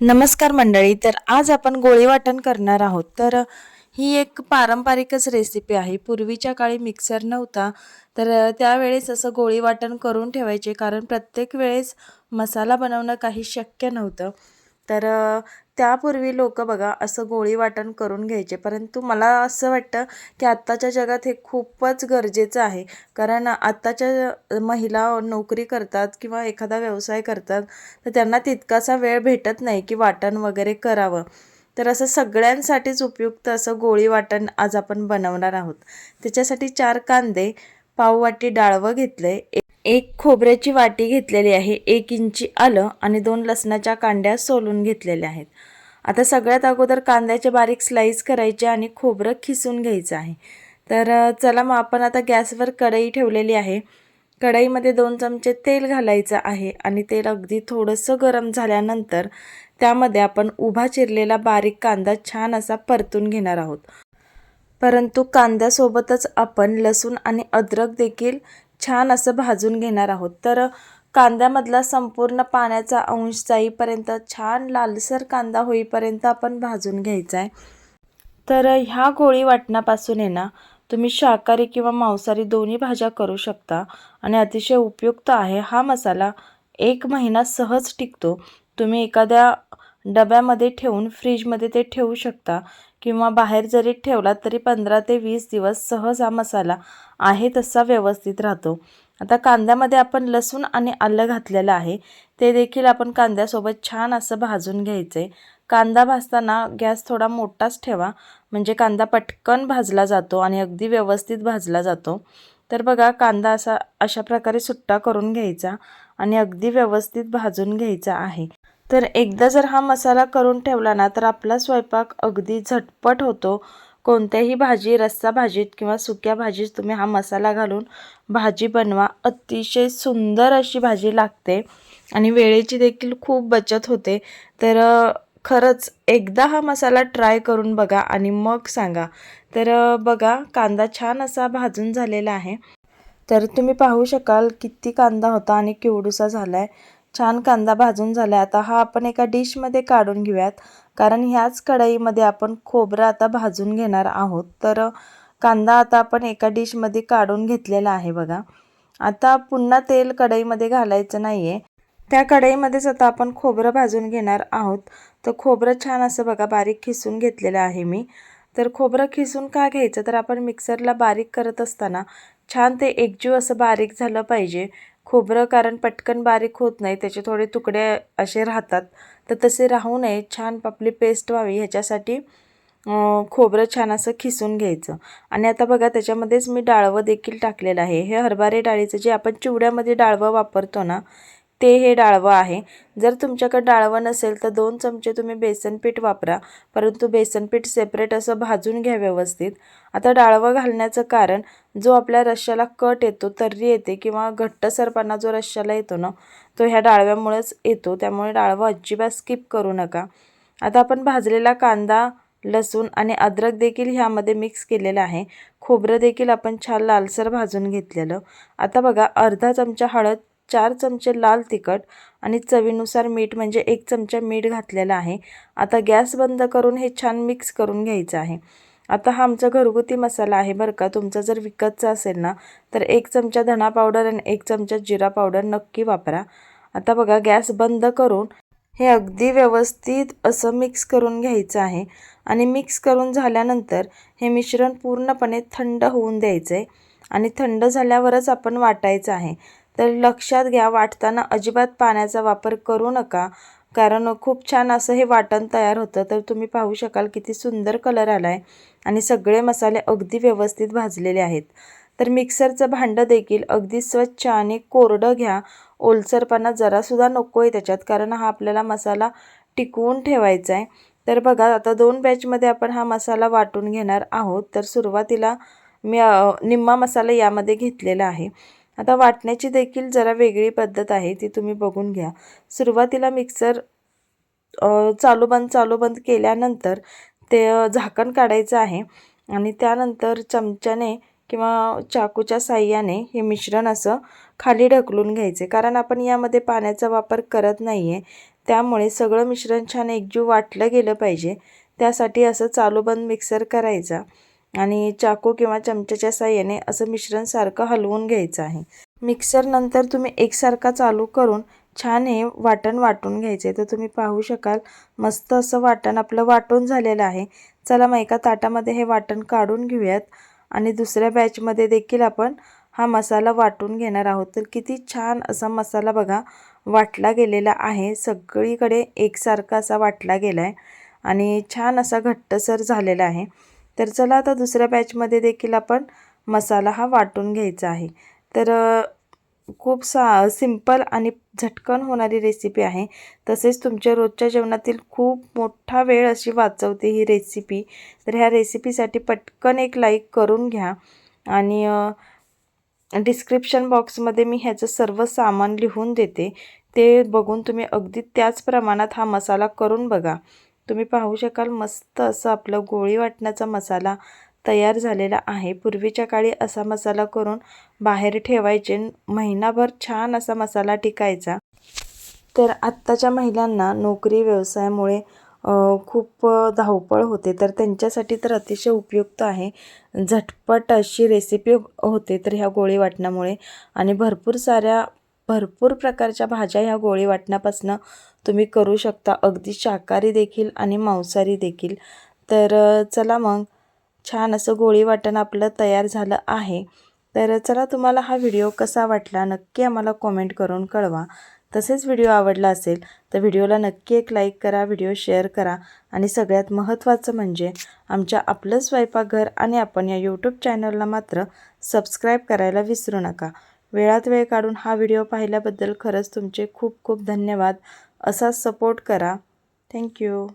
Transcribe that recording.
नमस्कार मंडळी तर आज आपण गोळी वाटण करणार आहोत. तर ही एक पारंपरिकच रेसिपी आहे. पूर्वीच्या काळी मिक्सर नव्हता. तर त्यावेळेस असं गोळी वाटण करून ठेवायचे कारण प्रत्येक वेळेस मसाला बनवणं काही शक्य नव्हतं. तर त्यापूर्वी लोक बघा असं गोळी वाटण करून घ्यायचे. परंतु मला असं वाटतं की आत्ताच्या जगात हे खूपच गरजेचं आहे. कारण आत्ताच्या महिला नोकरी करतात किंवा एखादा व्यवसाय करतात तर त्यांना तितकासा वेळ भेटत नाही की वाटण वगैरे करावं. तर असं सगळ्यांसाठीच उपयुक्त असं गोळी वाटण आज आपण बनवणार आहोत. त्याच्यासाठी चार कांदे पाव वाटी डाळवं घेतलं एक खोबऱ्याची वाटी घेतलेली आहे एक इंची आलं आणि दोन लसणाच्या कांड्या सोलून घेतलेल्या आहेत. आता सगळ्यात अगोदर कांद्याचे बारीक स्लाईस करायचे आणि खोबरं खिसून घ्यायचं आहे. तर चला मग आपण आता गॅसवर कढई ठेवलेली आहे. कढईमध्ये दोन चमचे तेल घालायचं आहे आणि तेल अगदी थोडंसं गरम झाल्यानंतर त्यामध्ये आपण उभा चिरलेला बारीक कांदा छान असा परतून घेणार आहोत. परंतु कांद्यासोबतच आपण लसूण आणि अद्रक देखील छान असं भाजून घेणार आहोत. तर कांद्यामधला संपूर्ण पाण्याचा अंश जाईपर्यंत छान लालसर कांदा होईपर्यंत आपण भाजून घ्यायचा आहे. तर ह्या गोळी वाटणापासून आहे ना तुम्ही शाकाहारी किंवा मांसाहारी दोन्ही भाज्या करू शकता आणि अतिशय उपयुक्त आहे. हा मसाला एक महिना सहज टिकतो. तुम्ही एखाद्या डब्यामध्ये ठेवून फ्रीजमध्ये ते ठेवू शकता. किंवा बाहेर जरी ठेवला तरी पंधरा ते वीस दिवस सहज हा मसाला आहे तसा व्यवस्थित राहतो. आता कांद्यामध्ये आपण लसूण आणि आलं घातलेलं आहे. ते देखील आपण कांद्यासोबत छान असं भाजून घ्यायचं. आहे कांदा भाजताना गॅस थोडा मोठाच ठेवा. म्हणजे कांदा पटकन भाजला जातो आणि अगदी व्यवस्थित भाजला जातो. तर बघा कांदा असा अशा प्रकारे सुट्टा करून घ्यायचा आणि अगदी व्यवस्थित भाजून घ्यायचा आहे. तर एकदा जर हा मसाला करून ठेवला ना तर आपला स्वयंपाक अगदी झटपट होतो. कोणत्याही भाजी रस्सा भाजीत किंवा सुक्या भाजीत तुम्ही हा मसाला घालून भाजी बनवा. अतिशय सुंदर अशी भाजी लागते आणि वेळेची देखील खूप बचत होते. तर खरंच एकदा हा मसाला ट्राय करून बघा आणि मग सांगा. तर बघा कांदा छान असा भाजून झालेला आहे. तर तुम्ही पाहू शकाल किती कांदा होता आणि केवडूसा झाला आहे छान कांदा भाजून झाला आता हा आपण एका डिशमध्ये काढून घेऊयात. कारण ह्याच कढईमध्ये आपण खोबरं आता भाजून घेणार आहोत. तर कांदा आता आपण एका डिशमध्ये काढून घेतलेला आहे बघा. आता पुन्हा तेल कढईमध्ये घालायचं नाही आहे त्या कढईमध्येच आता आपण खोबरं भाजून घेणार आहोत. तर खोबरं छान असं बघा बारीक खिसून घेतलेलं आहे मी. तर खोबरं खिसून का घ्यायचं? तर आपण मिक्सरला बारीक करत असताना छान ते एकजीव असं बारीक झालं पाहिजे. खोबरं कारण पटकन बारीक होत नाही त्याचे थोडे तुकडे असे राहतात. तर तसे राहू नये. छान आपली पेस्ट व्हावी. ह्याच्यासाठी खोबरं छान असं खिसून घ्यायचं. आणि आता बघा त्याच्यामध्येच मी डाळवं देखील टाकलेलं आहे. हे हरभरे डाळीचं जे आपण चिवड्यामध्ये डाळवं वापरतो ना ते हे डाळवं आहे. जर तुमच्याकडे डाळवं नसेल तर दोन चमचे तुम्ही बेसन पीठ वापरा. परंतु बेसन पीठ सेपरेट असं भाजून घ्या व्यवस्थित. आता डाळवं घालण्याचं कारण जो आपल्या रश्श्याला कट येतो तर्री येते किंवा घट्टसरपणा जो रश्श्याला येतो ना तो ह्या डाळव्यामुळेच येतो. त्यामुळे डाळवं अजिबात स्किप करू नका. आता आपण भाजलेला कांदा लसूण आणि अद्रक देखील ह्यामध्ये मिक्स केलेलं आहे. खोबरं देखील आपण छान लालसर भाजून घेतलेलं. आता बघा अर्धा चमचा हळद चार चमचे लाल तिखट आणि चवीनुसार मीठ म्हणजे एक चमचा मीठ घातलेला आहे. आता गॅस बंद करून हे छान मिक्स करून घ्यायचं आहे. आता हा आमचा घरगुती मसाला आहे बरं का. तुमचा जर विकतचा असेल ना तर एक चमचा धणा पावडर आणि एक चमचा जिरा पावडर नक्की वापरा. आता बघा गॅस बंद करून हे अगदी व्यवस्थित असं मिक्स करून घ्यायचं आहे. आणि मिक्स करून झाल्यानंतर हे मिश्रण पूर्णपणे थंड होऊन द्यायचं आहे आणि थंड झाल्यावरच आपण वाटायचं आहे. तर लक्षात घ्या वाटताना अजिबात पाण्याचा वापर करू नका. कारण खूप छान असं हे वाटण तयार होतं. तर तुम्ही पाहू शकाल किती सुंदर कलर आला आहे आणि सगळे मसाले अगदी व्यवस्थित भाजलेले आहेत. तर मिक्सरचं भांडं देखील अगदी स्वच्छ आणि कोरडं घ्या. ओलसरपणा जरासुद्धा नको आहे त्याच्यात कारण हा आपल्याला मसाला टिकवून ठेवायचा आहे तर बघा आता दोन बॅचमध्ये आपण हा मसाला वाटून घेणार आहोत. तर सुरुवातीला मी निम्मा मसाला यामध्ये घेतलेला आहे. आता वाटण्याची देखील जरा वेगळी पद्धत आहे ती तुम्ही बघून घ्या. सुरुवातीला मिक्सर चालू बंद चालू बंद केल्यानंतर ते झाकण काढायचं आहे आणि त्यानंतर चमच्याने किंवा चाकूच्या साह्याने हे मिश्रण असं खाली ढकलून घ्यायचे. कारण आपण यामध्ये पाण्याचा वापर करत नाही आहे त्यामुळे सगळं मिश्रण छान एकजीव वाटलं गेलं पाहिजे. त्यासाठी असं चालू बंद मिक्सर करायचा. आणि चाकू किंवा चमच्याच्या साह्याने असं मिश्रण सारखं हलवून घ्यायचं आहे. मिक्सर नंतर तुम्ही एकसारखा चालू करून छान हे वाटण वाटून घ्यायचे तर तुम्ही पाहू शकाल मस्त असं वाटण आपलं वाटून झालेलं आहे. चला मग एका ताटामध्ये हे वाटण काढून घेऊयात. आणि दुसऱ्या बॅचमध्ये देखील आपण हा मसाला वाटून घेणार आहोत. तर किती छान असा मसाला बघा वाटला गेलेला आहे. सगळीकडे एकसारखा असा वाटला गेला आहे आणि छान असा घट्टसर झालेला आहे. तर चला आता दुसऱ्या बॅचमध्ये देखील आपण मसाला हा वाटून घ्यायचा आहे. तर खूप सा सिंपल आणि झटकन होणारी रेसिपी आहे. तसेच तुमच्या रोजच्या जेवणातील खूप मोठा वेळ अशी वाचवते ही रेसिपी तर ह्या रेसिपीसाठी पटकन एक लाईक करून घ्या. आणि डिस्क्रिप्शन बॉक्समध्ये मी ह्याचं सर्व सामान लिहून देते. ते बघून तुम्ही अगदी त्याच प्रमाणात हा मसाला करून बघा. तुम्ही पाहू शकाल मस्त असं आपलं गोळी वाटण्याचा मसाला तयार झालेला आहे. पूर्वीच्या काळी असा मसाला करून बाहेर ठेवायचे. महिनाभर छान असा मसाला टिकायचा. तर आत्ताच्या महिलांना नोकरी व्यवसायामुळे खूप धावपळ होते. तर त्यांच्यासाठी तर अतिशय उपयुक्त आहे. झटपट अशी रेसिपी होते तर ह्या गोळी वाटण्यामुळे. आणि भरपूर साऱ्या भरपूर प्रकारच्या भाज्या ह्या गोळी वाटण्यापासून तुम्ही करू शकता. अगदी शाकाहारी देखील आणि मांसाहारी देखील. तर चला मग. छान असं गोळी वाटण आपलं तयार झालं आहे. तर चला तुम्हाला हा व्हिडिओ कसा वाटला नक्की आम्हाला कॉमेंट करून कळवा. तसेच व्हिडिओ आवडला असेल तर व्हिडिओला नक्की एक लाईक करा व्हिडिओ शेअर करा आणि सगळ्यात महत्त्वाचं म्हणजे आमच्या आपलं स्वयंपाकघर आणि आपण या यूट्यूब चॅनलला मात्र सबस्क्राईब करायला विसरू नका. वेळात वेळ काढून हा व्हिडिओ पाहिल्याबद्दल खरंच तुमचे खूप खूप धन्यवाद. असाच सपोर्ट करा. थँक्यू